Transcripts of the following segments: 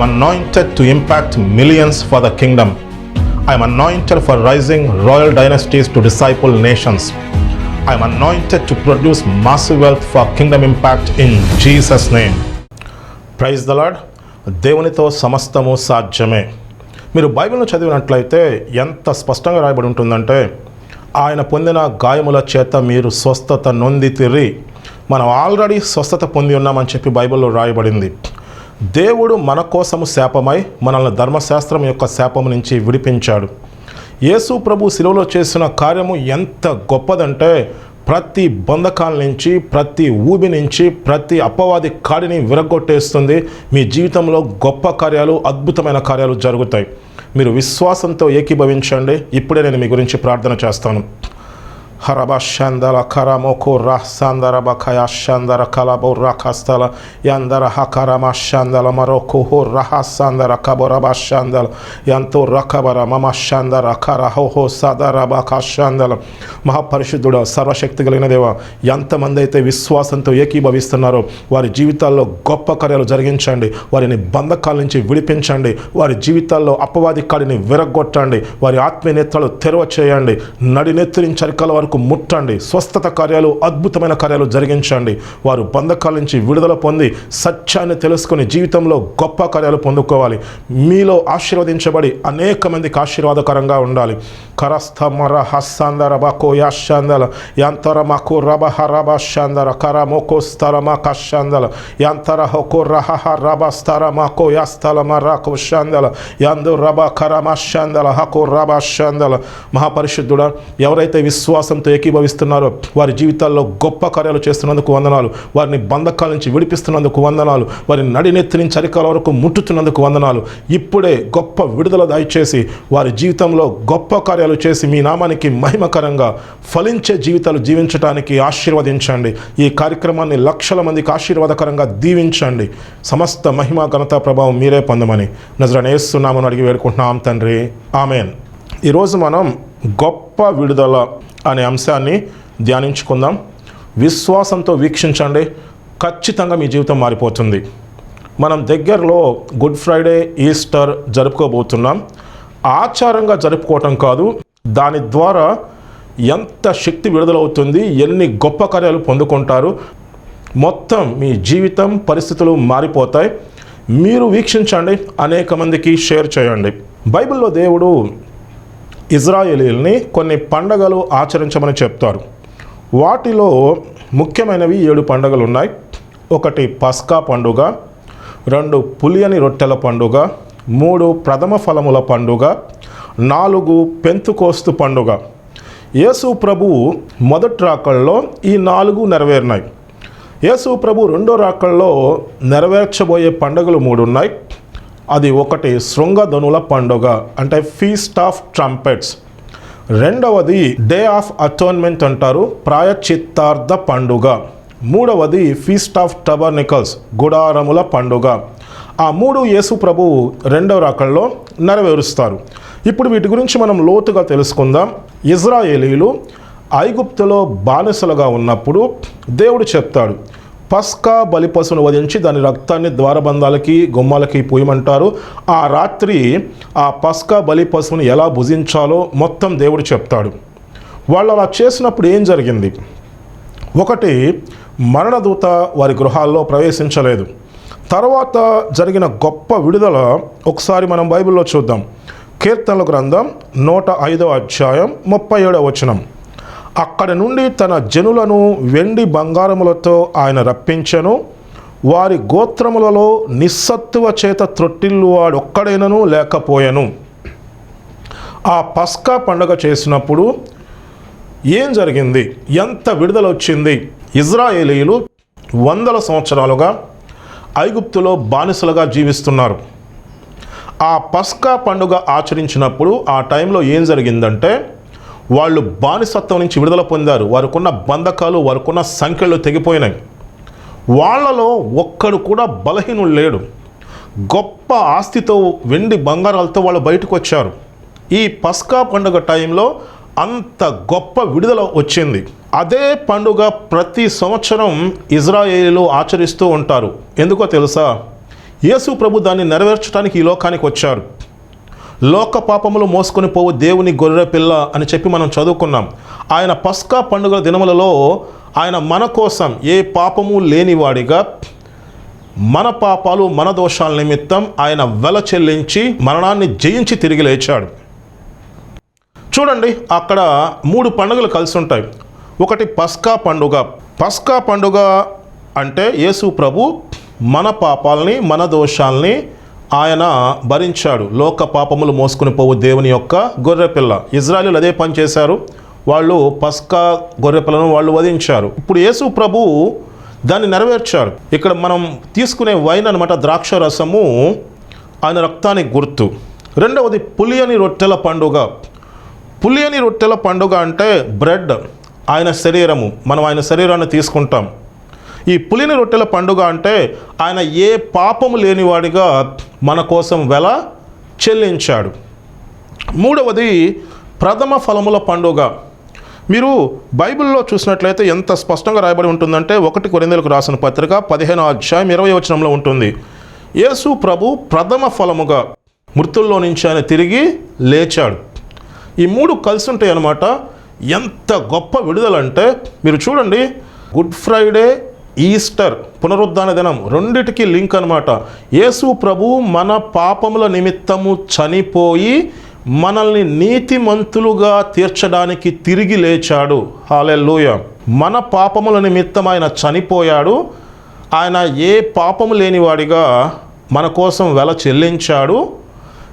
I am anointed to impact millions for the kingdom. I am anointed for rising royal dynasties to disciple nations. I am anointed to produce massive wealth for kingdom impact in Jesus' name. Praise the Lord దేవునితో సమస్తము సాధ్యమే మీరు బైబిల్ను చదివినట్లయితే ఎంత స్పష్టంగా రాయబడి ఉంటుందంటే ఆయన పొందిన గాయముల చేత మీరు స్వస్థత నొంది తిరిగి మనం ఆల్రెడీ స్వస్థత పొంది ఉన్నామని చెప్పి బైబిల్లో రాయబడింది దేవుడు మన కోసము శాపమై మనల్ని ధర్మశాస్త్రం యొక్క శాపం నుంచి విడిపించాడు. యేసు ప్రభు శిలువలో చేసిన కార్యము ఎంత గొప్పదంటే ప్రతి బంధకాల నుంచి ప్రతి ఊబి నుంచి ప్రతి అపవాది కాడిని విరగొట్టేస్తుంది మీ జీవితంలో గొప్ప కార్యాలు అద్భుతమైన కార్యాలు జరుగుతాయి. మీరు విశ్వాసంతో ఏకీభవించండి. ఇప్పుడే నేను మీ గురించి ప్రార్థన చేస్తాను. హరబశాందల కరమోకు రహసాందర బఖయాశాందర కలబో రఖస్తల యందర హకరమశాందల మరొకు హో రహసాందర కబొరబశాందల ఎంతో రకబర మమశాందర కరహోహో సదర బఖశాందల మహాపరిశుద్ధుడు సర్వశక్తి కలిగిన దేవ ఎంతమంది అయితే విశ్వాసంతో ఏకీభవిస్తున్నారో వారి జీవితాల్లో గొప్ప కార్యాలు జరిగించండి వారిని బంధకాల నుంచి విడిపించండి వారి జీవితాల్లో అపవాది కాడిని విరగొట్టండి వారి ఆత్మీయ నేత్రాలు తెరవ చేయండి నడినెత్తుని చరికల వరకు ముట్టండి. స్వస్థత కార్యాలు అద్భుతమైన కార్యాలు జరిగించండి. వారు బంధకాల నుంచి విడుదల పొంది సత్యాన్ని తెలుసుకుని జీవితంలో గొప్ప కార్యాలు పొందుకోవాలి. మీలో ఆశీర్వదించబడి అనేక మందికి ఆశీర్వాదకరంగా ఉండాలి. కరస్థ మర హస్సాందర బకో యాశాందల యంతర మకు రబ హరబ శాందర కర మోకో స్థల మా కశాందల యంతర హొకో రహ రబ స్థర మకో యాస్థల మరకు శాందల యందు రబ కర మశాందల హకో రబ శాందల. మహాపరిశుద్ధుడ ఎవరైతే విశ్వాసం విశ్వాసంతో ఏకీభవిస్తున్నారో. వారి జీవితాల్లో గొప్ప కార్యాలు చేస్తున్నందుకు వందనాలు. వారిని బంధకాల నుంచి విడిపిస్తున్నందుకు వందనాలు. వారి నడినెత్తి నుంచి అరికాల వరకు ముట్టుతున్నందుకు వందనాలు. ఇప్పుడే గొప్ప విడుదల దయచేసి వారి జీవితంలో గొప్ప కార్యాలు చేసి మీ నామానికి మహిమకరంగా ఫలించే జీవితాలు జీవించడానికి ఆశీర్వదించండి. ఈ కార్యక్రమాన్ని లక్షల మందికి ఆశీర్వాదకరంగా దీవించండి. సమస్త మహిమ ఘనత ప్రభావం మీరే పొందమని నజరనేస్తున్నామని అడిగి వేడుకుంటున్నాం తండ్రి. ఆమెన్. ఈరోజు మనం గొప్ప విడుదల అనే అంశాన్ని ధ్యానించుకుందాం. విశ్వాసంతో వీక్షించండి. ఖచ్చితంగా మీ జీవితం మారిపోతుంది. మనం దగ్గరలో గుడ్ ఫ్రైడే ఈస్టర్ జరుపుకోబోతున్నాం. ఆచారంగా జరుపుకోవటం కాదు దాని ద్వారా ఎంత శక్తి విడుదలవుతుంది ఎన్ని గొప్ప కార్యాలు పొందుకుంటారు మొత్తం మీ జీవితం పరిస్థితులు మారిపోతాయి. మీరు వీక్షించండి అనేక మందికి షేర్ చేయండి. బైబిల్లో దేవుడు ఇజ్రాయేలీల్ని కొన్ని పండగలు ఆచరించమని చెప్తారు. వాటిలో ముఖ్యమైనవి ఏడు పండుగలు ఉన్నాయి ఒకటి పస్కా పండుగ రెండు పులియని రొట్టెల పండుగ మూడు ప్రథమ ఫలముల పండుగ నాలుగు పెంతుకోస్తు పండుగ. యేసు ప్రభువు మొదటి రాకల్లో ఈ నాలుగు నెరవేరినాయి. యేసు ప్రభు రెండో రాకల్లో నెరవేర్చబోయే పండుగలు మూడు ఉన్నాయి అది ఒకటి శృంగధనుల పండుగ అంటే ఫీస్ట్ ఆఫ్ ట్రంపెట్స్ రెండవది డే ఆఫ్ అటోన్మెంట్ అంటారు ప్రాయచిత్తార్థ పండుగ. మూడవది ఫీస్ట్ ఆఫ్ టబర్నికల్స్ గుడారముల పండుగ. ఆ మూడు యేసు ప్రభు రెండవ రాకల్లో నెరవేరుస్తారు. ఇప్పుడు వీటి గురించి మనం లోతుగా తెలుసుకుందాం. ఇజ్రాయేలీలు ఐగుప్తులో బానిసలుగా ఉన్నప్పుడు దేవుడు చెప్తాడు పస్కా బలిపశును వధించి దాని రక్తాన్ని ద్వారబంధాలకి గుమ్మాలకి పోయమంటారు. ఆ రాత్రి ఆ పస్కా బలి పశువుని ఎలా భుజించాలో మొత్తం దేవుడు చెప్తాడు. వాళ్ళు అలా చేసినప్పుడు ఏం జరిగింది? ఒకటి మరణదూత వారి గృహాల్లో ప్రవేశించలేదు. తర్వాత జరిగిన గొప్ప విడుదల ఒకసారి మనం బైబిల్లో చూద్దాం. కీర్తనల గ్రంథం నూట ఐదవ అధ్యాయం ముప్పై ఏడవ వచనం. అక్కడ నుండి తన జనులను వెండి బంగారములతో ఆయన రప్పించెను. వారి గోత్రములలో నిస్సత్తువ చేత త్రొట్టిల్లు వాడొక్కడైనను లేకపోయాను. ఆ పస్కా పండగ చేసినప్పుడు ఏం జరిగింది? ఎంత విడుదల వచ్చింది ఇజ్రాయేలీలు వందల సంవత్సరాలుగా ఐగుప్తులో బానిసలుగా జీవిస్తున్నారు. ఆ పస్కా పండుగ ఆచరించినప్పుడు ఆ టైంలో ఏం జరిగిందంటే వాళ్ళు బానిసత్వం నుంచి విడుదల పొందారు. వారికున్న బంధకాలు వారికున్న సంఖ్యలు తెగిపోయినాయి. వాళ్ళలో ఒక్కడు కూడా బలహీనుడు లేడు. గొప్ప ఆస్తితో వెండి బంగారాలతో వాళ్ళు బయటకు వచ్చారు ఈ పస్కా పండుగ టైంలో అంత గొప్ప విడుదల వచ్చింది. అదే పండుగ ప్రతి సంవత్సరం ఇజ్రాయేలీలు ఆచరిస్తూ ఉంటారు. ఎందుకో తెలుసా? యేసు ప్రభు దాన్ని నెరవేర్చడానికి ఈ లోకానికి వచ్చారు. లోక పాపములు మోసుకొని పోవు దేవుని గొర్రె పిల్ల అని చెప్పి మనం చదువుకున్నాం. ఆయన పస్కా పండుగల దినములలో ఆయన మన కోసం ఏ పాపము లేనివాడిగా మన పాపాలు మన దోషాల నిమిత్తం ఆయన వెల చెల్లించి మరణాన్ని జయించి తిరిగి లేచాడు. చూడండి అక్కడ మూడు పండుగలు కలిసి ఉంటాయి. ఒకటి పస్కా పండుగ. పస్కా పండుగ అంటే యేసు ప్రభు మన పాపాలని మన దోషాల్ని ఆయన భరించాడు. లోక పాపములు మోసుకుని పోవు దేవుని యొక్క గొర్రెపిల్ల ఇజ్రాయలు అదే పని చేశారు. వాళ్ళు పస్కా గొర్రెపిల్లను వాళ్ళు వధించారు. ఇప్పుడు యేసు ప్రభు దాన్ని నెరవేర్చారు. ఇక్కడ మనం తీసుకునే వైన్ అనమాట ద్రాక్ష రసము ఆయన రక్తానికి గుర్తు. రెండవది పులియని రొట్టెల పండుగ. పులియని రొట్టెల పండుగ అంటే బ్రెడ్ ఆయన శరీరము. మనం ఆయన శరీరాన్ని తీసుకుంటాం. ఈ పులిని రొట్టెల పండుగ అంటే ఆయన ఏ పాపము లేనివాడిగా మన కోసం వెల చెల్లించాడు. మూడవది ప్రథమ ఫలముల పండుగ. మీరు బైబిల్లో చూసినట్లయితే ఎంత స్పష్టంగా రాయబడి ఉంటుందంటే ఒకటి కొరిందలకు రాసిన పత్రిక పదిహేను అధ్యాయం ఇరవై వచనంలో ఉంటుంది. యేసు ప్రభు ప్రథమ ఫలముగా మృతుల్లో నుంచి ఆయన తిరిగి లేచాడు. ఈ మూడు కలిసి ఉంటాయి అన్నమాట ఎంత గొప్ప విడుదలంటే మీరు చూడండి గుడ్ ఫ్రైడే ఈస్టర్ పునరుద్ధాన దినం రెండిటికి లింక్ అనమాట యేసు ప్రభు మన పాపముల నిమిత్తము చనిపోయి మనల్ని నీతిమంతులుగా తీర్చడానికి తిరిగి లేచాడు. హాలెల్లుయ. మన పాపముల నిమిత్తం ఆయన చనిపోయాడు. ఆయన ఏ పాపము లేనివాడిగా మన కోసం వెల చెల్లించాడు.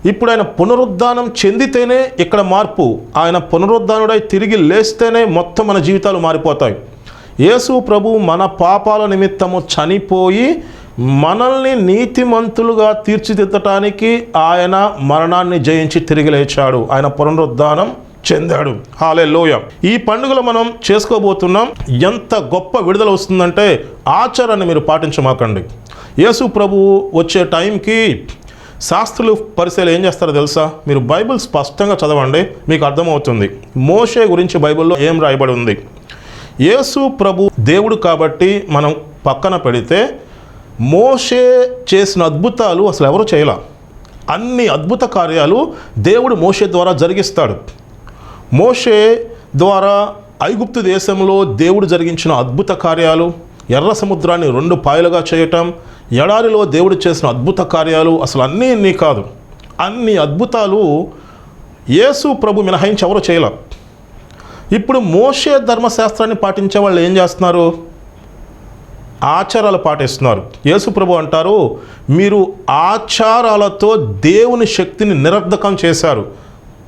ఇప్పుడు ఆయన పునరుద్ధానం చెందితేనే ఇక్కడ మార్పు. ఆయన పునరుద్ధానుడై తిరిగి లేస్తేనే మొత్తం మన జీవితాలు మారిపోతాయి. యేసు ప్రభు మన పాపాల నిమిత్తము చనిపోయి మనల్ని నీతిమంతులుగా తీర్చిదిద్దటానికి ఆయన మరణాన్ని జయించి తిరిగి లేచాడు. ఆయన పునరుద్ధానం చెందాడు. హాలే లోయ ఈ పండుగలు మనం చేసుకోబోతున్నాం ఎంత గొప్ప విడుదల వస్తుందంటే ఆచారాన్ని మీరు పాటించమాకండి. యేసు ప్రభు వచ్చే టైంకి శాస్త్రులు పరిశీలన ఏం చేస్తారో తెలుసా? మీరు బైబిల్ స్పష్టంగా చదవండి మీకు అర్థమవుతుంది. మోషే గురించి బైబిల్లో ఏం రాయబడి ఉంది? యేసు ప్రభు దేవుడు కాబట్టి మనం పక్కన పెడితే మోషే చేసిన అద్భుతాలు అసలు ఎవరు చేయలే. అన్ని అద్భుత కార్యాలు దేవుడు మోషే ద్వారా జరిగిస్తాడు. మోషే ద్వారా ఐగుప్తు దేశంలో దేవుడు జరిగించిన అద్భుత కార్యాలు ఎర్ర సముద్రాన్ని రెండు పాయలుగా చేయటం ఎడారిలో దేవుడు చేసిన అద్భుత కార్యాలు అసలు అన్నీ ఇన్ని కాదు. అన్ని అద్భుతాలు యేసు ప్రభు మినహాయించి ఎవరు చేయలేం. ఇప్పుడు మోషే ధర్మశాస్త్రాన్ని పాటించే వాళ్ళు ఏం చేస్తున్నారు? ఆచారాలు పాటిస్తున్నారు. యేసుప్రభు అంటారు మీరు ఆచారాలతో దేవుని శక్తిని నిరర్ధకం చేశారు.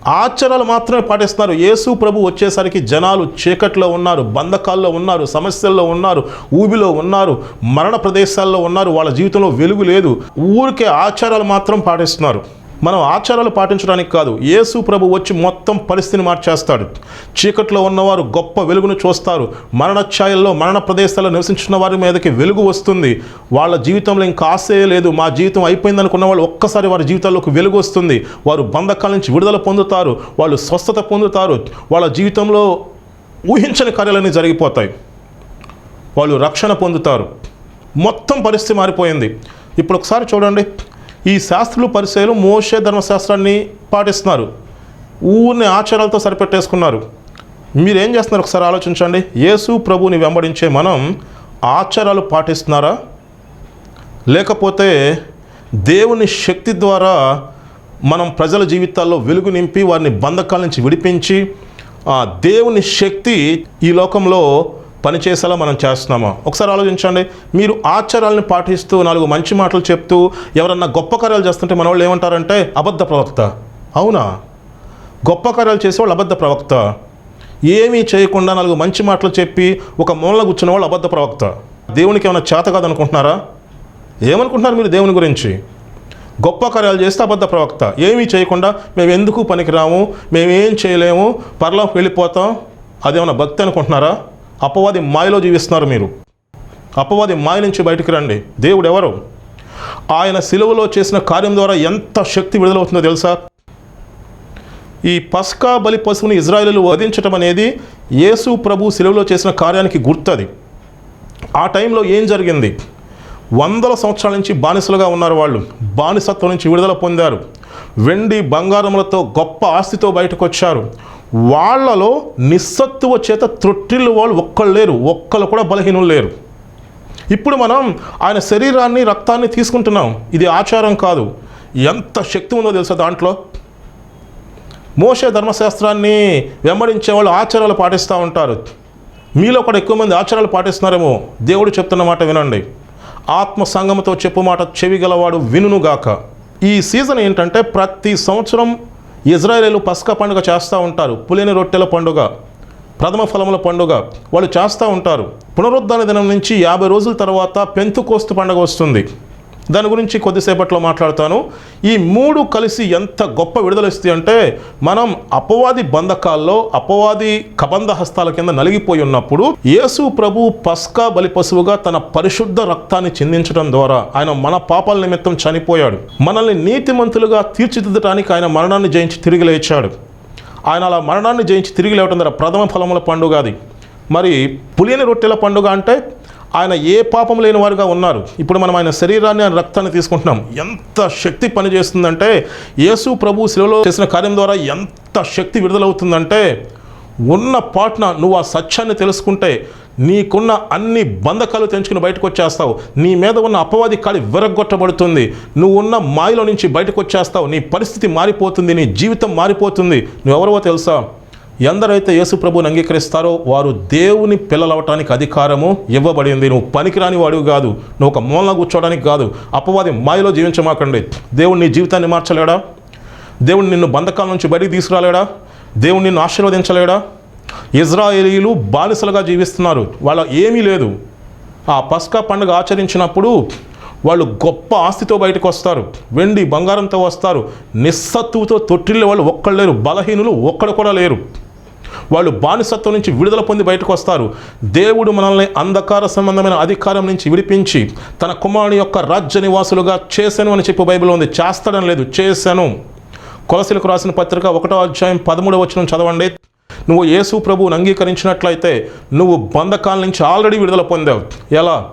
ఆచారాలు మాత్రమే పాటిస్తున్నారు. యేసు ప్రభు వచ్చేసరికి జనాలు చీకట్లో ఉన్నారు బంధకాల్లో ఉన్నారు సమస్యల్లో ఉన్నారు ఊబిలో ఉన్నారు మరణ ప్రదేశాల్లో ఉన్నారు. వాళ్ళ జీవితంలో వెలుగు లేదు. ఊరికే ఆచారాలు మాత్రం పాటిస్తున్నారు. మనం ఆచారాలు పాటించడానికి కాదు యేసు ప్రభు వచ్చి మొత్తం పరిస్థితిని మార్చేస్తాడు. చీకట్లో ఉన్నవారు గొప్ప వెలుగును చూస్తారు. మరణ ఛాయల్లో మరణ ప్రదేశాల్లో నివసించిన వారి మీదకి వెలుగు వస్తుంది. వాళ్ళ జీవితంలో ఇంకా ఆశయే లేదు. మా జీవితం అయిపోయింది అనుకున్న వాళ్ళు ఒక్కసారి వారి జీవితాల్లోకి వెలుగు వస్తుంది. వారు బంధకాల నుంచి విడుదల పొందుతారు. వాళ్ళు స్వస్థత పొందుతారు. వాళ్ళ జీవితంలో ఊహించని కార్యాలన్నీ జరిగిపోతాయి. వాళ్ళు రక్షణ పొందుతారు. మొత్తం పరిస్థితి మారిపోయింది. ఇప్పుడు ఒకసారి చూడండి. ఈ శాస్త్రులు పరిచయాలు మోషే ధర్మశాస్త్రాన్ని పాటిస్తున్నారు. ఊరిని ఆచారాలతో సరిపెట్టేసుకున్నారు. మీరేం చేస్తున్నారు? ఒకసారి ఆలోచించండి. యేసు ప్రభుని వెంబడించే మనం ఆచారాలు పాటిస్తున్నారా? లేకపోతే దేవుని శక్తి ద్వారా మనం ప్రజల జీవితాల్లో వెలుగు నింపి వారిని బంధకాల నుంచి విడిపించి ఆ దేవుని శక్తి ఈ లోకంలో పనిచేసేలా మనం చేస్తున్నామా? ఒకసారి ఆలోచించండి. మీరు ఆచారాలను పాటిస్తూ నాలుగు మంచి మాటలు చెప్తూ ఎవరన్నా గొప్ప కార్యాలు చేస్తుంటే మన వాళ్ళు ఏమంటారంటే అబద్ధ ప్రవక్త. అవునా? గొప్ప కార్యాలు చేసేవాళ్ళు అబద్ధ ప్రవక్త. ఏమీ చేయకుండా నాలుగు మంచి మాటలు చెప్పి ఒక మూలన కూర్చున్న వాళ్ళు అబద్ధ ప్రవక్త. దేవునికి ఏమైనా చేత కాదనుకుంటున్నారా? ఏమనుకుంటున్నారు మీరు దేవుని గురించి? గొప్ప కార్యాలు చేస్తే అబద్ధ ప్రవక్త. ఏమీ చేయకుండా మేము ఎందుకు పనికిరాము? మేమేం చేయలేము? పరలోకి వెళ్ళిపోతాం. అదేమైనా భక్తి అనుకుంటున్నారా? అపవాది మాయలో జీవిస్తున్నారు మీరు. అపవాది మాయ నుంచి బయటికి రండి. దేవుడు ఎవరు? ఆయన సిలువలో చేసిన కార్యం ద్వారా ఎంత శక్తి విడుదలవుతుందో తెలుసా? ఈ పస్కా బలి పశువుని ఇజ్రాయిలు వధించటం అనేది యేసు ప్రభు సిలువలో చేసిన కార్యానికి గుర్తది. ఆ టైంలో ఏం జరిగింది? వందల సంవత్సరాల నుంచి బానిసలుగా ఉన్నారు వాళ్ళు. బానిసత్వం నుంచి విడుదల పొందారు. వెండి బంగారములతో గొప్ప ఆస్తితో బయటకు వచ్చారు వాళ్ళలో నిస్సత్తువ చేత త్రొట్టిల్లు వాళ్ళు ఒక్కళ్ళు లేరు. ఒక్కళ్ళు కూడా బలహీనులు లేరు. ఇప్పుడు మనం ఆయన శరీరాన్ని రక్తాన్ని తీసుకుంటున్నాం. ఇది ఆచారం కాదు. ఎంత శక్తి ఉందో తెలుసా దాంట్లో? మోసే ధర్మశాస్త్రాన్ని వెంబడించే వాళ్ళు ఆచారాలు పాటిస్తూ ఉంటారు. మీలో కూడా ఎక్కువ మంది ఆచారాలు పాటిస్తున్నారేమో? దేవుడు చెప్తున్న మాట వినండి. ఆత్మ సంగమతో చెప్పు మాట చెవి గలవాడు వినుగాక ఈ సీజన్ ఏంటంటే ప్రతి సంవత్సరం ఇజ్రాయేలీలు పస్కా పండుగ చేస్తూ ఉంటారు. పులిని రొట్టెల పండుగ ప్రథమ ఫలముల పండుగ వాళ్ళు చేస్తూ ఉంటారు. పునరుద్ధరణ దినం నుంచి యాభై రోజుల తర్వాత పెంతుకోస్తు పండుగ వస్తుంది. దాని గురించి కొద్దిసేపట్లో మాట్లాడతాను. ఈ మూడు కలిసి ఎంత గొప్ప విడుదలస్తాయి అంటే మనం అపవాది బంధకాల్లో అపవాది కబంధ హస్తాల కింద నలిగిపోయి ఉన్నప్పుడు యేసు ప్రభు పస్కా బలి పశువుగా తన పరిశుద్ధ రక్తాన్ని చిందించడం ద్వారా ఆయన మన పాపాల నిమిత్తం చనిపోయాడు. మనల్ని నీతిమంతులుగా తీర్చిదిద్దడానికి ఆయన మరణాన్ని జయించి తిరిగి లేచాడు. ఆయన అలా మరణాన్ని జయించి తిరిగి లేవటం ద్వారా ప్రథమ ఫలముల పండుగ అది. మరి పులియని రొట్టెల పండుగ అంటే ఆయన ఏ పాపం లేని వారుగా ఉన్నారు. ఇప్పుడు మనం ఆయన శరీరాన్ని ఆయన రక్తాన్ని తీసుకుంటున్నాం. ఎంత శక్తి పనిచేస్తుందంటే యేసు ప్రభు శిలలో చేసిన కార్యం ద్వారా ఎంత శక్తి విడుదలవుతుందంటే ఉన్న పాటున నువ్వు ఆ సత్యాన్ని తెలుసుకుంటే నీకున్న అన్ని బంధకాలు తెంచుకుని బయటకు వచ్చేస్తావు నీ మీద ఉన్న అపవాది కాడి విరగొట్టబడుతుంది నువ్వు ఉన్న మాయలో నుంచి బయటకు వచ్చేస్తావు నీ పరిస్థితి మారిపోతుంది. నీ జీవితం మారిపోతుంది. నువ్వెవరవో తెలుసా? ఎందరైతే యేసు ప్రభువుని అంగీకరిస్తారో వారు దేవుని పిల్లలవటానికి అధికారము ఇవ్వబడింది నువ్వు పనికిరాని వాడివి కాదు. నువ్వు ఒక మూలన కూర్చోవడానికి కాదు. అపవాది మాయలో జీవించమాకండి. దేవుడు నీ జీవితాన్ని మార్చలేడా? దేవుడు నిన్ను బంధకాల నుంచి బయటికి తీసుకురాలేడా? దేవుడు నిన్ను ఆశీర్వదించలేడా? ఇజ్రాయేలీలు బానిసలుగా జీవిస్తున్నారు. వాళ్ళ ఏమీ లేదు. ఆ పస్కా పండుగ ఆచరించినప్పుడు వాళ్ళు గొప్ప ఆస్తితో బయటకు వస్తారు. వెండి బంగారంతో వస్తారు. నిస్సత్తువుతో తొట్టిల్లే వాళ్ళు ఒక్కళ్ళు లేరు. బలహీనులు ఒక్కడు కూడా లేరు. వాళ్ళు బానిసత్వం నుంచి విడుదల పొంది బయటకు వస్తారు. దేవుడు మనల్ని అంధకార సంబంధమైన అధికారం నుంచి విడిపించి తన కుమారుని యొక్క రాజ్య నివాసులుగా చేశాను అని చెప్పి బైబిల్ ఉంది. చేస్తాడని లేదు. చేశాను. కొలసిలకు రాసిన పత్రిక ఒకటో అధ్యాయం పదమూడవ వచ్చిన చదవండి. నువ్వు యేసు ప్రభువుని అంగీకరించినట్లయితే నువ్వు బంధకాల నుంచి ఆల్రెడీ విడుదల పొందావు. ఎలా?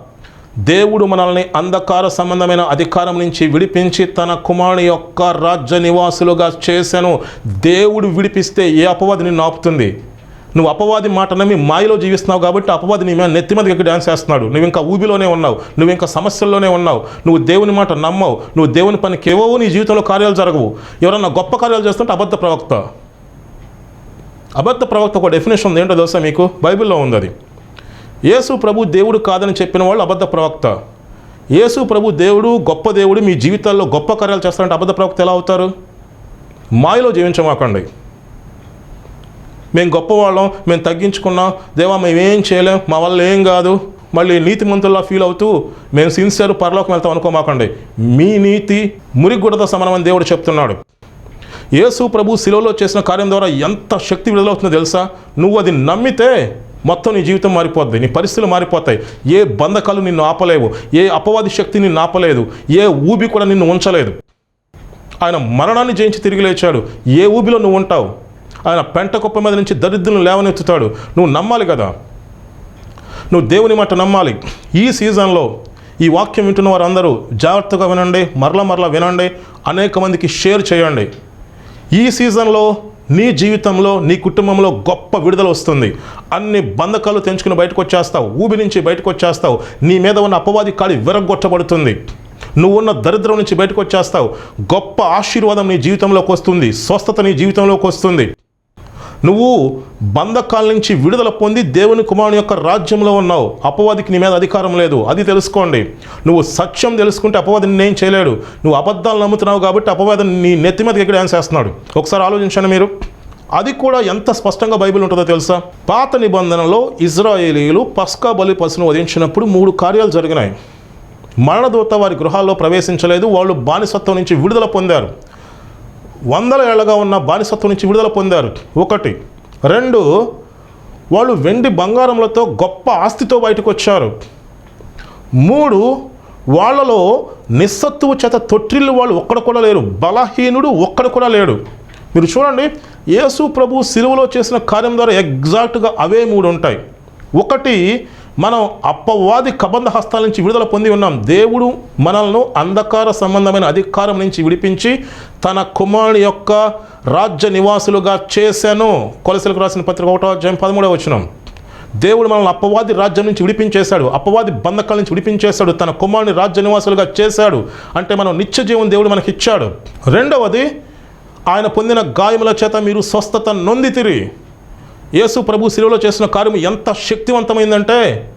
దేవుడు మనల్ని అంధకార సంబంధమైన అధికారం నుంచి విడిపించి తన కుమారుని యొక్క రాజ్య నివాసులుగా చేశాను. దేవుడు విడిపిస్తే ఏ అపవాది నిన్ను ఆపుతుంది? నువ్వు అపవాది మాట నమ్మి మాయలో జీవిస్తున్నావు కాబట్టి అపవాది నీ మీద నెత్తి మీదకి డ్యాన్స్ చేస్తున్నాడు. నువ్వు ఇంకా ఊబిలోనే ఉన్నావు. నువ్వు ఇంకా సమస్యల్లోనే ఉన్నావు. నువ్వు దేవుని మాట నమ్మవు. నువ్వు దేవుని పనికి ఏవో నీ జీవితంలో కార్యాలు జరగవు. ఎవరన్నా గొప్ప కార్యాలు చేస్తుంటే అబద్ధ ప్రవక్త. అబద్ధ ప్రవక్త ఒక డెఫినేషన్ ఉంది ఏంటో తెలుసా మీకు? బైబిల్లో ఉంది అది యేసు ప్రభు దేవుడు కాదని చెప్పిన వాళ్ళు అబద్ధ ప్రవక్త. యేసు ప్రభు దేవుడు గొప్ప దేవుడు మీ జీవితాల్లో గొప్ప కార్యాలు చేస్తారంటే అబద్ధ ప్రవక్త ఎలా అవుతారు? మాయలో జీవించమాకండి. మేము గొప్పవాళ్ళం మేము తగ్గించుకున్నాం దేవా మేమేం చేయలేం మా వల్ల ఏం కాదు మళ్ళీ నీతి మంతుల్లా ఫీల్ అవుతూ మేము సిన్సియర్ పరలోకం వెళ్తాం అనుకోమాకండి. మీ నీతి మురిగుడతో సమానమని దేవుడు చెప్తున్నాడు. యేసు ప్రభు శిలువలో చేసిన కార్యం ద్వారా ఎంత శక్తి విడుదలవుతుందో తెలుసా? నువ్వు అది నమ్మితే మొత్తం నీ జీవితం మారిపోద్ది నీ పరిస్థితులు మారిపోతాయి. ఏ బంధకాలు నిన్ను ఆపలేవు ఏ అపవాది శక్తి నిన్ను ఆపలేదు ఏ ఊబి కూడా నిన్ను ఉంచలేదు. ఆయన మరణాన్ని జయించి తిరిగి లేచాడు. ఏ ఊబిలో నువ్వు ఉంటావు? ఆయన పెంట కుప్ప మీద నుంచి దరిద్రులను లేవనెత్తుతాడు. నువ్వు నమ్మాలి కదా? నువ్వు దేవుని మాట నమ్మాలి. ఈ సీజన్లో ఈ వాక్యం వింటున్న వారందరూ జాగ్రత్తగా వినండి మరల మరల వినండి అనేక మందికి షేర్ చేయండి. ఈ సీజన్లో నీ జీవితంలో నీ కుటుంబంలో గొప్ప విడుదల వస్తుంది. అన్ని బంధకాలు తెంచుకుని బయటకు వచ్చేస్తావు. ఊబి నుంచి బయటకు వచ్చేస్తావు. నీ మీద ఉన్న అపవాది కాడి విరగొట్టబడుతుంది నువ్వున్న దరిద్రం నుంచి బయటకు వచ్చేస్తావు. గొప్ప ఆశీర్వాదం నీ జీవితంలోకి వస్తుంది. స్వస్థత నీ జీవితంలోకి వస్తుంది. నువ్వు బంధకాల నుంచి విడుదల పొంది దేవుని కుమారుని యొక్క రాజ్యంలో ఉన్నావు. అపవాదికి నీ మీద అధికారం లేదు. అది తెలుసుకోండి. నువ్వు సత్యం తెలుసుకుంటే అపవాది నేను చేయలేడు. నువ్వు అబద్ధాలు నమ్ముతున్నావు కాబట్టి అపవాది నీ నెత్తి మీద ఎక్కడ చేస్తున్నాడు. ఒకసారి ఆలోచించండి మీరు. అది కూడా ఎంత స్పష్టంగా బైబిల్ ఉంటుందో తెలుసా? పాత నిబంధనలో ఇజ్రాయేలీలు పస్కా బలి పశును వధించినప్పుడు మూడు కార్యాలు జరిగినాయి. మరణదూత వారి గృహాల్లో ప్రవేశించలేదు. వాళ్ళు బానిసత్వం నుంచి విడుదల పొందారు. వందల ఏళ్ళగా ఉన్న బానిసత్వం నుంచి విడుదల పొందారు. ఒకటి. రెండు. వాళ్ళు వెండి బంగారములతో గొప్ప ఆస్తితో బయటకు వచ్చారు మూడు. వాళ్ళలో నిస్సత్తువు చేత తొట్టిల్లు వాళ్ళు ఒక్కడ కూడా లేరు. బలహీనుడు ఒక్కడ కూడా లేడు. మీరు చూడండి యేసు ప్రభు సిలువలో చేసిన కార్యం ద్వారా ఎగ్జాక్ట్గా అవే మూడు ఉంటాయి. ఒకటి. మనం అప్పవాది కబంధ హస్తాల నుంచి విడుదల పొంది ఉన్నాం. దేవుడు మనల్ని అంధకార సంబంధమైన అధికారం నుంచి విడిపించి తన కుమారుని యొక్క రాజ్య నివాసులుగా చేశాను. కొలసలకు రాసిన పత్రిక ఒకటో అధ్యాయం పదమూడవ వచ్చినాం దేవుడు మనల్ని అప్పవాది రాజ్యం నుంచి విడిపించేశాడు. అప్పవాది బంధకాల నుంచి విడిపించేశాడు. తన కుమారుని రాజ్య నివాసులుగా చేశాడు. అంటే మనం నిత్య జీవం దేవుడు మనకి ఇచ్చాడు. రెండవది ఆయన పొందిన గాయముల చేత మీరు స్వస్థత నొందితిరి. యేసు ప్రభు శిలువలో చేసిన కార్యం ఎంత శక్తివంతమైందంటే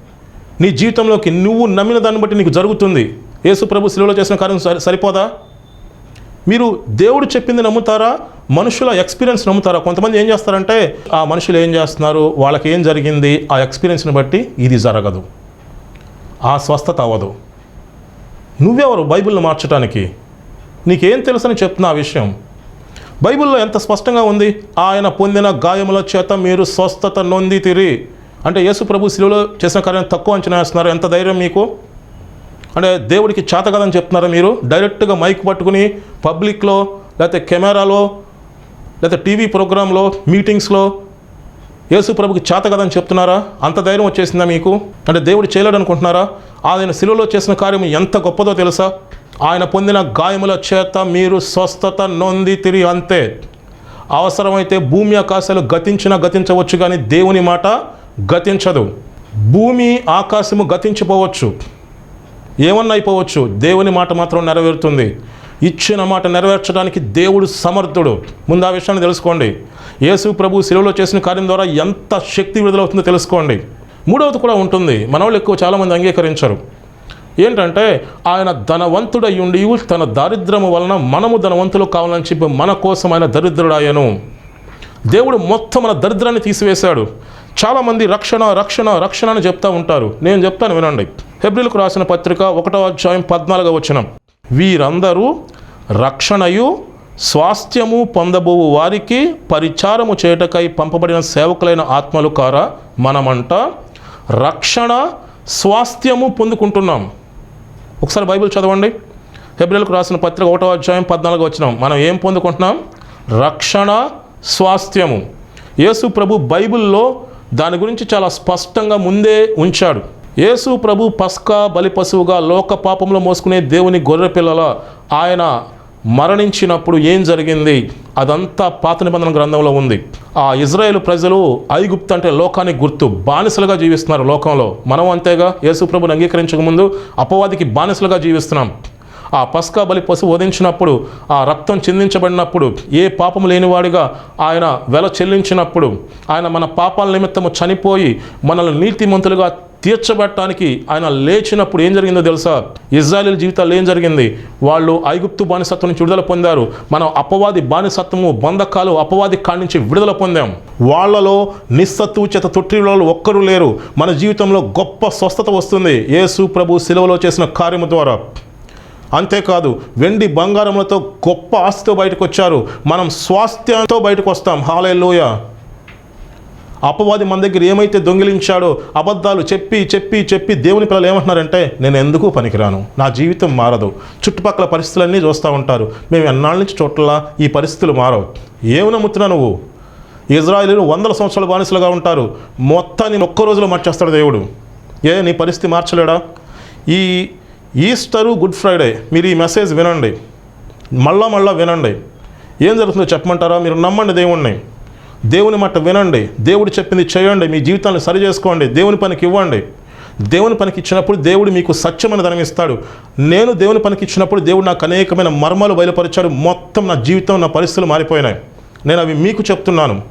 నీ జీవితంలోకి నువ్వు నమ్మిన దాన్ని బట్టి నీకు జరుగుతుంది. యేసు ప్రభు శిలువలో చేసిన కార్యం సరి సరిపోదా? మీరు దేవుడు చెప్పింది నమ్ముతారా? మనుషుల ఎక్స్పీరియన్స్ నమ్ముతారా? కొంతమంది ఏం చేస్తారంటే ఆ మనుషులు ఏం చేస్తున్నారు? వాళ్ళకి ఏం జరిగింది? ఆ ఎక్స్పీరియన్స్ని బట్టి ఇది జరగదు. ఆ స్వస్థత అవ్వదు. నువ్వెవరు? బైబిల్ని మార్చడానికి నీకేం తెలుసని చెప్తున్నా ఆ విషయం. బైబిల్లో ఎంత స్పష్టంగా ఉంది? ఆయన పొందిన గాయముల చేత మీరు స్వస్థత నొందితిరి అంటే యేసు ప్రభు శిలువలో చేసిన కార్యం తక్కువ అంచనా వేస్తున్నారు. ఎంత ధైర్యం మీకు? అంటే దేవుడికి చేత కదని చెప్తున్నారా మీరు? డైరెక్ట్గా మైక్ పట్టుకుని పబ్లిక్లో లేకపోతే కెమెరాలో లేకపోతే టీవీ ప్రోగ్రాంలో మీటింగ్స్లో యేసు ప్రభుకి చేత కదని చెప్తున్నారా? అంత ధైర్యం వచ్చేసిందా మీకు? అంటే దేవుడు చేయలేడు అనుకుంటున్నారా ఆయన శిలువలో చేసిన కార్యం ఎంత గొప్పదో తెలుసా? ఆయన పొందిన గాయముల చేత మీరు స్వస్థత నొంది తిరిగి అంతే. అవసరమైతే భూమి ఆకాశాలు గతించినా గతించవచ్చు కానీ దేవుని మాట గతించదు. భూమి ఆకాశము గతించిపోవచ్చు. ఏమన్నా అయిపోవచ్చు. దేవుని మాట మాత్రం నెరవేరుతుంది. ఇచ్చిన మాట నెరవేర్చడానికి దేవుడు సమర్థుడు. ముందు ఆ విషయాన్ని తెలుసుకోండి. యేసు ప్రభు శిలువలో చేసిన కార్యం ద్వారా ఎంత శక్తి విడుదలవుతుందో తెలుసుకోండి. మూడవది కూడా ఉంటుంది. మనవాళ్ళు ఎక్కువ చాలామంది అంగీకరించరు. ఏంటంటే ఆయన ధనవంతుడై ఉండి తన దారిద్రము వలన మనము ధనవంతులు కావాలని చెప్పి మన కోసం ఆయన దరిద్రుడాయను. దేవుడు మొత్తం మన దరిద్రాన్ని తీసివేశాడు. చాలామంది రక్షణ రక్షణ రక్షణ అని చెప్తా ఉంటారు. నేను చెప్తాను వినండి. హెబ్రిల్కు రాసిన పత్రిక ఒకటో అధ్యాయం పద్నాలుగో వచ్చిన వీరందరూ రక్షణయు స్వాస్థ్యము పొందబోవు వారికి పరిచారము చేయటకై పంపబడిన సేవకులైన ఆత్మలు కారా మనమంట రక్షణ స్వాస్థ్యము పొందుకుంటున్నాం. ఒకసారి బైబిల్ చదవండి. హెబ్రిల్కు రాసిన పత్రిక ఒకటో అధ్యాయం పద్నాలుగు వచ్చినాం మనం ఏం పొందుకుంటున్నాం? రక్షణ స్వాస్థ్యము. యేసు ప్రభు బైబిల్లో దాని గురించి చాలా స్పష్టంగా ముందే ఉంచాడు. యేసు ప్రభు పస్కా బలి పశువుగా లోక పాపంలో మోసుకునే దేవుని గొర్రె పిల్లల ఆయన మరణించినప్పుడు ఏం జరిగింది? అదంతా పాత నిబంధన గ్రంథంలో ఉంది. ఆ ఇజ్రాయేల్ ప్రజలు ఐగుప్తు అంటే లోకానికి గుర్తు బానిసలుగా జీవిస్తున్నారు లోకంలో. మనం అంతేగా యేసుప్రభుని అంగీకరించక ముందు అపవాదికి బానిసలుగా జీవిస్తున్నాం. ఆ పస్కా బలి పసు వధించినప్పుడు ఆ రక్తం చిందించబడినప్పుడు ఏ పాపం లేనివాడిగా ఆయన వెల చెల్లించినప్పుడు ఆయన మన పాపాల నిమిత్తము చనిపోయి మనల్ని నీతిమంతులుగా తీర్చబట్టడానికి ఆయన లేచినప్పుడు ఏం జరిగిందో తెలుసా? ఇజ్రాయిల్ జీవితాల్లో ఏం జరిగింది? వాళ్ళు ఐగుప్తు బానిసత్వం నుంచి విడుదల పొందారు. మనం అపవాది బానిసత్వము బంధకాలు అపవాది కాడి నుంచి విడుదల పొందాం. వాళ్ళలో నిస్సత్తు చేత తొట్టిలో ఒక్కరూ లేరు. మన జీవితంలో గొప్ప స్వస్థత వస్తుంది. యేసు ప్రభు సిలువలో చేసిన కార్యము ద్వారా. అంతేకాదు వెండి బంగారములతో గొప్ప ఆస్తితో బయటకు వచ్చారు. మనం స్వాస్థ్యంతో బయటకు వస్తాం. హాలే అపవాది మన దగ్గర ఏమైతే దొంగిలించాడో అబద్ధాలు చెప్పి చెప్పి చెప్పి దేవుని పిల్లలు ఏమంటున్నారంటే నేను ఎందుకు పనికిరాను? నా జీవితం మారదు. చుట్టుపక్కల పరిస్థితులన్నీ చూస్తూ ఉంటారు. మేము ఎన్నాళ్ళ నుంచి చోట్ల ఈ పరిస్థితులు మారవు. ఏమి నమ్ముతున్నావు నువ్వు? ఇజ్రాయిలీలు వందల సంవత్సరాలు బానిసలుగా ఉంటారు. మొత్తాన్ని ఒక్క రోజులో మార్చేస్తాడు దేవుడు. ఏ నీ పరిస్థితి మార్చలేడా? ఈ ఈస్టరు గుడ్ ఫ్రైడే. మీరు ఈ మెసేజ్ వినండి. మళ్ళా మళ్ళా వినండి. ఏం జరుగుతుందో చెప్పమంటారా? మీరు నమ్మండి దేవుణ్ణి. దేవుని మాట వినండి. దేవుడు చెప్పింది చేయండి. మీ జీవితాన్ని సరి చేసుకోండి. దేవుని పనికి ఇవ్వండి. దేవుని పనికి ఇచ్చినప్పుడు దేవుడు మీకు సత్యమైన ధనం ఇస్తాడు. నేను దేవుని పనికి ఇచ్చినప్పుడు దేవుడు నాకు అనేకమైన మర్మాలు బయలుపరిచాడు. మొత్తం నా జీవితం నా పరిస్థితులు మారిపోయినాయి. నేను అవి మీకు చెప్తున్నాను.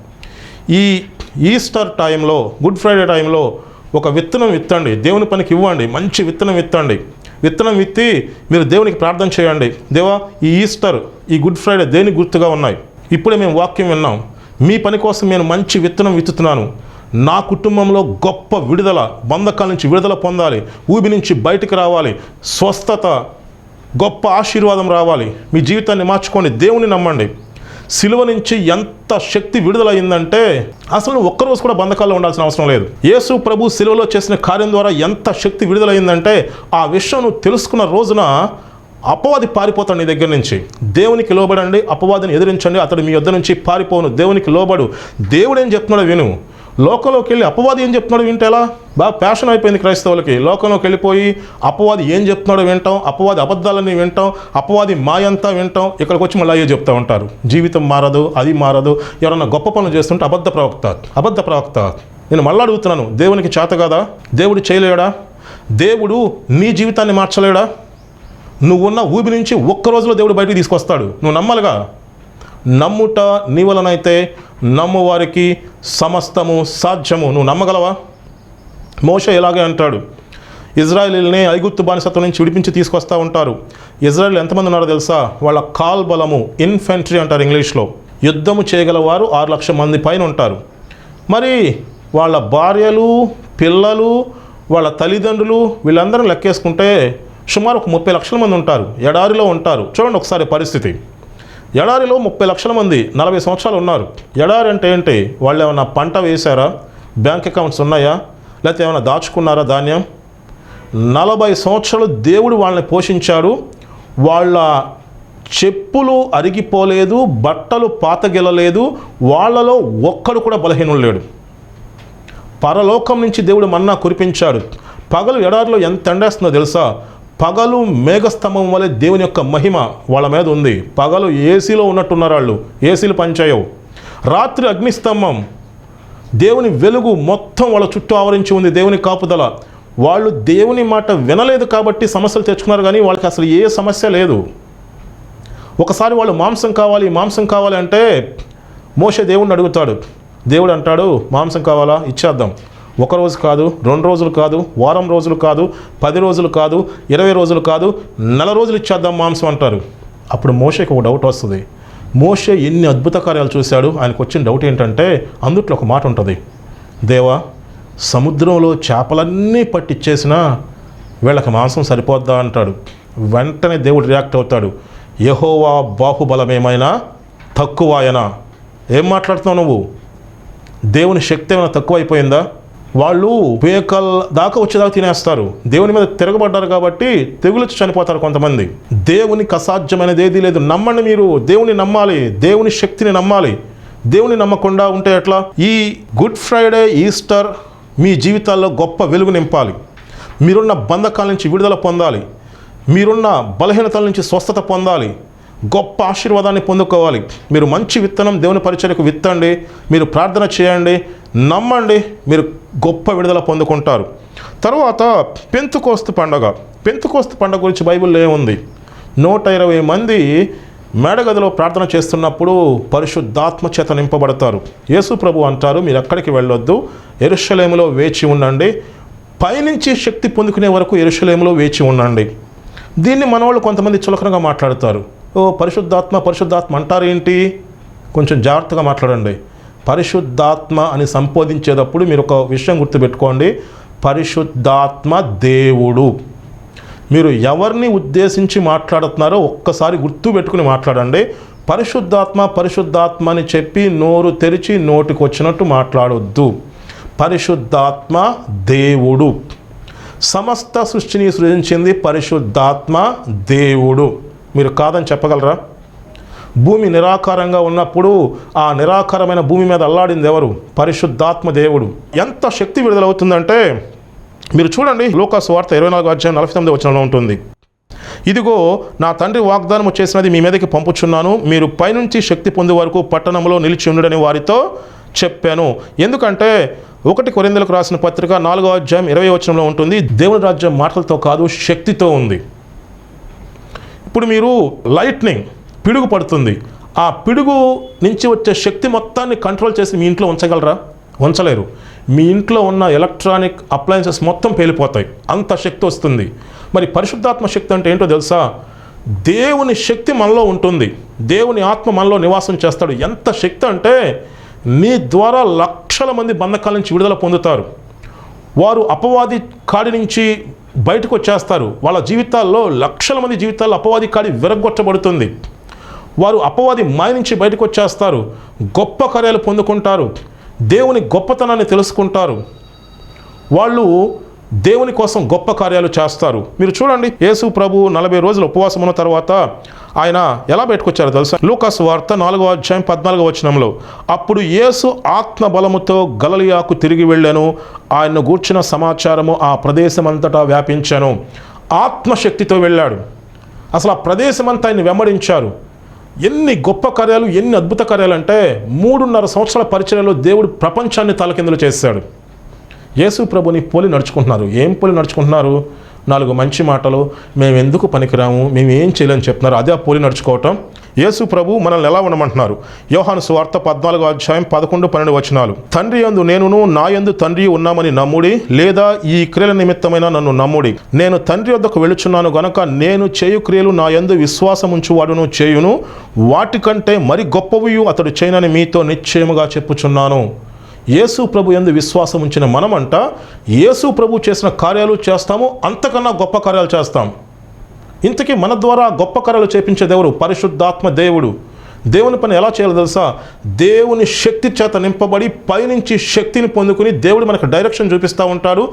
ఈ ఈస్టర్ టైంలో గుడ్ ఫ్రైడే టైంలో ఒక విత్తనం విత్తండి. దేవుని పనికి ఇవ్వండి. మంచి విత్తనం విత్తండి. విత్తనం విత్తి మీరు దేవునికి ప్రార్థన చేయండి. దేవా ఈ ఈస్టర్ ఈ గుడ్ ఫ్రైడే దేని గుర్తుగా ఉన్నాయి? ఇప్పుడే మేము వాక్యం విన్నాం. మీ పని కోసం నేను మంచి విత్తనం విత్తుతున్నాను. నా కుటుంబంలో గొప్ప విడుదల బంధకాల నుంచి విడుదల పొందాలి. ఊబి నుంచి బయటకు రావాలి. స్వస్థత గొప్ప ఆశీర్వాదం రావాలి. మీ జీవితాన్ని మార్చుకోండి. దేవుని నమ్మండి. సిలువ నుంచి ఎంత శక్తి విడుదలైందంటే అసలు ఒక్కరోజు కూడా బంధకాల్లో ఉండాల్సిన అవసరం లేదు. యేసు ప్రభు సిలువలో చేసిన కార్యం ద్వారా ఎంత శక్తి విడుదలైందంటే ఆ విషయం నువ్వు తెలుసుకున్న రోజున అపవాది పారిపోతాడు నీ దగ్గర నుంచి. దేవునికి లోబడండి అపవాదిని ఎదిరించండి అతడు మీ యొద్ద నుంచి పారిపోను. దేవునికి లోబడు. దేవుడు ఏం చెప్తున్నాడో విను. లోకంలోకి వెళ్ళి అపవాది ఏం చెప్తున్నాడు వింటేలా బాగా ప్యాషన్ అయిపోయింది క్రైస్తవులకి. లోకంలోకి వెళ్ళిపోయి అపవాది ఏం చెప్తున్నాడో వింటాం అపవాది అబద్ధాలని వింటాం అపవాది మాయంతా వింటాం. ఇక్కడికి వచ్చి మళ్ళీ అయ్యే చెప్తూ ఉంటారు. జీవితం మారదు అది మారదు. ఎవరన్నా గొప్ప పనులు చేస్తుంటే అబద్ధ ప్రవక్త అబద్ధ ప్రవక్త. నేను మళ్ళీ అడుగుతున్నాను దేవునికి చేత కదా? దేవుడు చేయలేడా? దేవుడు నీ జీవితాన్ని మార్చలేడా? నువ్వున్న ఊబి నుంచి ఒక్క రోజులో దేవుడు బయటికి తీసుకొస్తాడు. నువ్వు నమ్మాలిగా? నమ్ముట నీ వలనైతే నమ్మువారికి సమస్తము సాధ్యము. నువ్వు నమ్మగలవా? మోష ఇలాగే అంటాడు. ఇజ్రాయిల్ని ఐగుత్తు బానిసత్వం నుంచి విడిపించి తీసుకొస్తూ ఉంటారు. ఇజ్రాయిల్ ఎంతమంది ఉన్నారో తెలుసా? వాళ్ళ కాల్ బలము ఇన్ఫెంట్రీ అంటారు ఇంగ్లీష్లో. యుద్ధము చేయగల వారు ఆరు లక్షల మంది పైన ఉంటారు. మరి వాళ్ళ భార్యలు పిల్లలు వాళ్ళ తల్లిదండ్రులు వీళ్ళందరూ లెక్కేసుకుంటే సుమారు ఒక ముప్పై లక్షల మంది ఉంటారు. ఎడారిలో ఉంటారు. చూడండి ఒకసారి పరిస్థితి. ఎడారిలో ముప్పై లక్షల మంది నలభై సంవత్సరాలు ఉన్నారు. ఎడారి అంటే ఏంటి? వాళ్ళు ఏమైనా పంట వేశారా? బ్యాంక్ అకౌంట్స్ ఉన్నాయా? లేకపోతే ఏమైనా దాచుకున్నారా ధాన్యం? నలభై సంవత్సరాలు దేవుడు వాళ్ళని పోషించాడు. వాళ్ళ చెప్పులు అరిగిపోలేదు బట్టలు పాతగిలలేదు వాళ్ళలో ఒక్కడు కూడా బలహీనం లేడు. పరలోకం నుంచి దేవుడు మన్నా కురిపించాడు. పగలు ఎడారిలో ఎంత ఎండేస్తుందో తెలుసా? పగలు మేఘస్తంభం వలె దేవుని యొక్క మహిమ వాళ్ళ మీద ఉంది. పగలు ఏసీలో ఉన్నట్టున్నారు వాళ్ళు. ఏసీలు పనిచేయవు. రాత్రి అగ్నిస్తంభం. దేవుని వెలుగు మొత్తం వాళ్ళ చుట్టూ ఆవరించి ఉంది దేవుని కాపుదల. వాళ్ళు దేవుని మాట వినలేదు కాబట్టి సమస్యలు తెచ్చుకున్నారు కానీ వాళ్ళకి అసలు ఏ సమస్య లేదు. ఒకసారి వాళ్ళు మాంసం కావాలి మాంసం కావాలి అంటే మోసే దేవుడిని అడుగుతాడు. దేవుడు అంటాడు మాంసం కావాలా? ఇచ్చేద్దాం. ఒక రోజు కాదు రెండు రోజులు కాదు వారం రోజులు కాదు పది రోజులు కాదు ఇరవై రోజులు కాదు నెల రోజులు ఇచ్చేద్దాం మాంసం అంటారు. అప్పుడు మోషేకి ఒక డౌట్ వస్తుంది. మోషే ఎన్ని అద్భుత కార్యాలు చూశాడు? ఆయనకు వచ్చిన డౌట్ ఏంటంటే అందుట్లో ఒక మాట ఉంటుంది. దేవా సముద్రంలో చేపలన్నీ పట్టిచ్చేసినా వీళ్ళకి మాంసం సరిపోద్దా అంటాడు. వెంటనే దేవుడు రియాక్ట్ అవుతాడు. యహోవా బాహుబలమేమైనా? తక్కువాయనా ఏం మాట్లాడుతున్నావు నువ్వు? దేవుని శక్తి ఏమైనా తక్కువైపోయిందా? వాళ్ళు పేకల్ దాకా వచ్చేదాకా తినేస్తారు. దేవుని మీద తిరగబడ్డారు కాబట్టి తెగులొచ్చి చనిపోతారు కొంతమంది. దేవునికి అసాధ్యమైనది ఏదీ లేదు. నమ్మండి మీరు. దేవుని నమ్మాలి. దేవుని శక్తిని నమ్మాలి. దేవుని నమ్మకుండా ఉంటే ఎట్లా? ఈ గుడ్ ఫ్రైడే ఈస్టర్ మీ జీవితాల్లో గొప్ప వెలుగు నింపాలి. మీరున్న బంధకాల నుంచి విడుదల పొందాలి. మీరున్న బలహీనతల నుంచి స్వస్థత పొందాలి. గొప్ప ఆశీర్వాదాన్ని పొందుకోవాలి. మీరు మంచి విత్తనం దేవుని పరిచయకు విత్తండి. మీరు ప్రార్థన చేయండి. నమ్మండి. మీరు గొప్ప విడుదల పొందుకుంటారు. తర్వాత పెంతుకోస్తు పండగ. పెంతుకోస్తు పండగ గురించి బైబిల్లో ఏముంది? నూట ఇరవై మంది మేడగదిలో ప్రార్థన చేస్తున్నప్పుడు పరిశుద్ధాత్మ చేత నింపబడతారు. యేసు ప్రభు అంటారు మీరు ఎక్కడికి వెళ్ళొద్దు. ఎరుషలేములో వేచి ఉండండి. పైనుంచి శక్తి పొందుకునే వరకు ఎరుషలేములో వేచి ఉండండి. దీన్ని మనవాళ్ళు కొంతమంది చులకనగా మాట్లాడతారు. ఓ పరిశుద్ధాత్మ పరిశుద్ధాత్మ అంటారు ఏంటి? కొంచెం జాగ్రత్తగా మాట్లాడండి. పరిశుద్ధాత్మ అని సంబోధించేటప్పుడు మీరు ఒక విషయం గుర్తుపెట్టుకోండి. పరిశుద్ధాత్మ దేవుడు. మీరు ఎవరిని ఉద్దేశించి మాట్లాడుతున్నారో ఒక్కసారి గుర్తు పెట్టుకుని మాట్లాడండి. పరిశుద్ధాత్మ పరిశుద్ధాత్మ అని చెప్పి నోరు తెరిచి నోటికి వచ్చినట్టు మాట్లాడొద్దు. పరిశుద్ధాత్మ దేవుడు. సమస్త సృష్టిని సృజించింది పరిశుద్ధాత్మ దేవుడు. మీరు కాదని చెప్పగలరా? భూమి నిరాకారంగా ఉన్నప్పుడు ఆ నిరాకారమైన భూమి మీద అల్లాడింది ఎవరు? పరిశుద్ధాత్మ దేవుడు. ఎంత శక్తి విడుదలవుతుందంటే మీరు చూడండి లోకాస్ వార్త ఇరవై నాలుగు అధ్యాయం నలభై తొమ్మిది వచనంలో ఉంటుంది. ఇదిగో నా తండ్రి వాగ్దానం చేసినది మీ మీదకి పంపుచున్నాను. మీరు పైనుంచి శక్తి పొందే వరకు పట్టణంలో నిలిచి ఉండడని వారితో చెప్పాను. ఎందుకంటే ఒకటి కొరిందలకు రాసిన పత్రిక నాలుగో అధ్యాయం ఇరవై వచనంలో ఉంటుంది. దేవుని రాజ్యం మాటలతో కాదు శక్తితో ఉంది. ఇప్పుడు మీరు లైట్నింగ్ పిడుగు పడుతుంది. ఆ పిడుగు నుంచి వచ్చే శక్తి మొత్తాన్ని కంట్రోల్ చేసి మీ ఇంట్లో ఉంచగలరా? ఉంచలేరు. మీ ఇంట్లో ఉన్న ఎలక్ట్రానిక్ అప్లయన్సెస్ మొత్తం పేలిపోతాయి. అంత శక్తి వస్తుంది. మరి పరిశుద్ధాత్మ శక్తి అంటే ఏంటో తెలుసా? దేవుని శక్తి మనలో ఉంటుంది. దేవుని ఆత్మ మనలో నివాసం చేస్తాడు. ఎంత శక్తి అంటే నీ ద్వారా లక్షల మంది బంధకాల నుంచి విడుదల పొందుతారు. వారు అపవాది కాడి నుంచి బయటకు వచ్చేస్తారు. వాళ్ళ జీవితాల్లో లక్షల మంది జీవితాల్లో అపవాది కాడి విరగొట్టబడుతుంది వారు అపవాది మాయ నుంచి బయటకు వచ్చేస్తారు. గొప్ప కార్యాలు పొందుకుంటారు. దేవుని గొప్పతనాన్ని తెలుసుకుంటారు. వాళ్ళు దేవుని కోసం గొప్ప కార్యాలు చేస్తారు. మీరు చూడండి యేసు ప్రభు నలభై రోజులు ఉపవాసం ఉన్న తర్వాత ఆయన ఎలా పెట్టుకొచ్చారో తెలుసా? లూకాస్ వార్త నాలుగో అధ్యాయం పద్నాలుగో వచనంలో అప్పుడు యేసు ఆత్మ బలముతో గలలియాకు తిరిగి వెళ్ళాను. ఆయన్ను గూర్చిన సమాచారము ఆ ప్రదేశమంతటా వ్యాపించాను. ఆత్మశక్తితో వెళ్ళాడు. అసలు ఆ ప్రదేశమంతా ఆయన వెంబడించారు. ఎన్ని గొప్ప కార్యాలు ఎన్ని అద్భుత కార్యాలు అంటే మూడున్నర సంవత్సరాల పరిచయంలో దేవుడు ప్రపంచాన్ని తలకిందులు చేశాడు. యేసు ప్రభుని పోలి నడుచుకుంటున్నారు. ఏం పోలి నడుచుకుంటున్నారు? నాలుగు మంచి మాటలు. మేము ఎందుకు పనికిరాము? మేము ఏం చేయలేని చెప్తున్నారు. అదే ఆ పోలి నడుచుకోవటం. యేసు ప్రభు మనల్ని ఎలా ఉండమంటున్నారు? యోహాను స్వార్థ పద్నాలుగు అధ్యాయం పదకొండు పన్నెండు వచనాలు. తండ్రి యందు నేనును నా యందు తండ్రి ఉన్నామని నమ్ముడి లేదా ఈ క్రియల నిమిత్తమైన నన్ను నమ్ముడి. నేను తండ్రి వద్దకు వెళుచున్నాను గనక నేను చేయు క్రియలు నా యందు విశ్వాసం ఉంచువాడును చేయును. వాటికంటే మరి గొప్పవి అతడు చేయనని మీతో నిశ్చయముగా చెప్పుచున్నాను. యేసు ప్రభు ఎందు విశ్వాసం ఉంచిన మనమంట యేసు ప్రభు చేసిన కార్యాలు చేస్తాము అంతకన్నా గొప్ప కార్యాలు చేస్తాం. ఇంతకీ మన ద్వారా గొప్ప కార్యాలు చేపించే దేవుడు పరిశుద్ధాత్మ దేవుడు. దేవుని పని ఎలా చేయాలో తెలుసా? దేవుని శక్తి చేత నింపబడి పైనుంచి శక్తిని పొందుకుని దేవుడు మనకు డైరెక్షన్ చూపిస్తూ ఉంటాడు.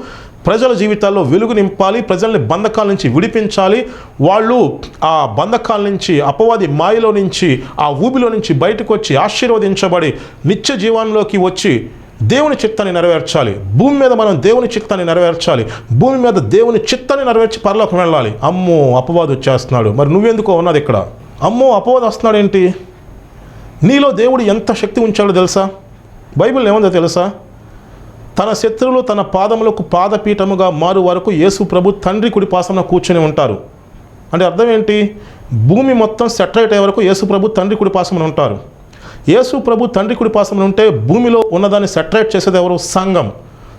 ప్రజల జీవితాల్లో వెలుగు నింపాలి ప్రజల్ని బంధకాల నుంచి విడిపించాలి. వాళ్ళు ఆ బంధకాల నుంచి అపవాది మాయలో నుంచి ఆ ఊబిలో నుంచి బయటకు వచ్చి ఆశీర్వదించబడి నిత్య జీవనంలోకి వచ్చి దేవుని చిత్తాన్ని నెరవేర్చాలి. భూమి మీద మనం దేవుని చిత్తాన్ని నెరవేర్చాలి. భూమి మీద దేవుని చిత్తాన్ని నెరవేర్చి పరలోకం వెళ్ళాలి. అమ్మో అపవాదు వచ్చేస్తున్నాడు. మరి నువ్వెందుకో ఉన్నది ఇక్కడ? అమ్మో అపవాదు వస్తున్నాడు ఏంటి? నీలో దేవుడు ఎంత శక్తి ఉంచాడో తెలుసా? బైబిల్ ఏముందో తెలుసా? తన శత్రువులు తన పాదములకు పాదపీఠముగా మారు వరకు యేసు ప్రభు తండ్రి కుడి పాసన కూర్చొని ఉంటారు. అంటే అర్థం ఏంటి? భూమి మొత్తం సెటిలైట్ అయ్యే వరకు యేసు ప్రభు తండ్రి కుడి పాసమున ఉంటారు. యేసు ప్రభు తండ్రి కుడి పాసమున ఉంటే భూమిలో ఉన్నదాన్ని సెటరేట్ చేసేది ఎవరు? సంఘం.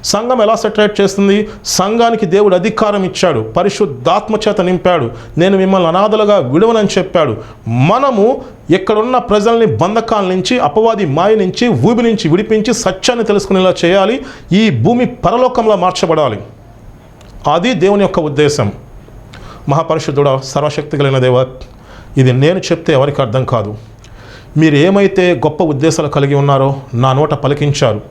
సంఘం ఎలా సెటరేట్ చేస్తుంది? సంఘానికి దేవుడు అధికారం ఇచ్చాడు. పరిశుద్ధాత్మ చేత నింపాడు. నేను మిమ్మల్ని అనాథలుగా విడవనని చెప్పాడు. మనము ఇక్కడున్న ప్రజల్ని బంధకాల నుంచి అపవాది మాయ నుంచి ఊబి నుంచి విడిపించి సత్యాన్ని తెలుసుకునేలా చేయాలి. ఈ భూమి పరలోకంలో మార్చబడాలి. అది దేవుని యొక్క ఉద్దేశం. మహాపరిశుద్ధుడ సర్వశక్తి కలిగిన దేవ ఇది నేను చెప్తే ఎవరికి అర్థం కాదు. మీరు ఏమైతే గొప్ప ఉద్దేశాలు కలిగి ఉన్నారో నా నోట పలికించారు.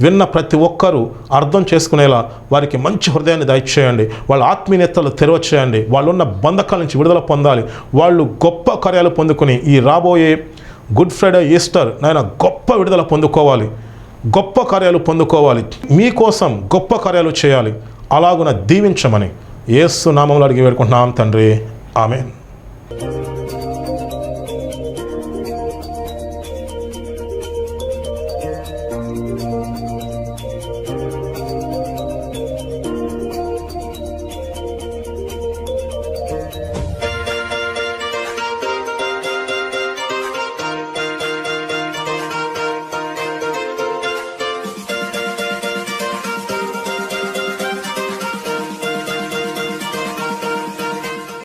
విన్న ప్రతి ఒక్కరూ అర్థం చేసుకునేలా వారికి మంచి హృదయాన్ని దయచేయండి. వాళ్ళ ఆత్మీయతలు తెరవచేయండి. వాళ్ళు ఉన్న బంధకాల నుంచి విడుదల పొందాలి. వాళ్ళు గొప్ప కార్యాలు పొందుకుని ఈ రాబోయే గుడ్ ఫ్రైడే ఈస్టర్ నాయన గొప్ప విడుదల పొందుకోవాలి. గొప్ప కార్యాలు పొందుకోవాలి. మీకోసం గొప్ప కార్యాలు చేయాలి. అలాగున దీవించమని ఏసు నామంలో అడిగి వేడుకుంటున్నాం తండ్రి. ఆమె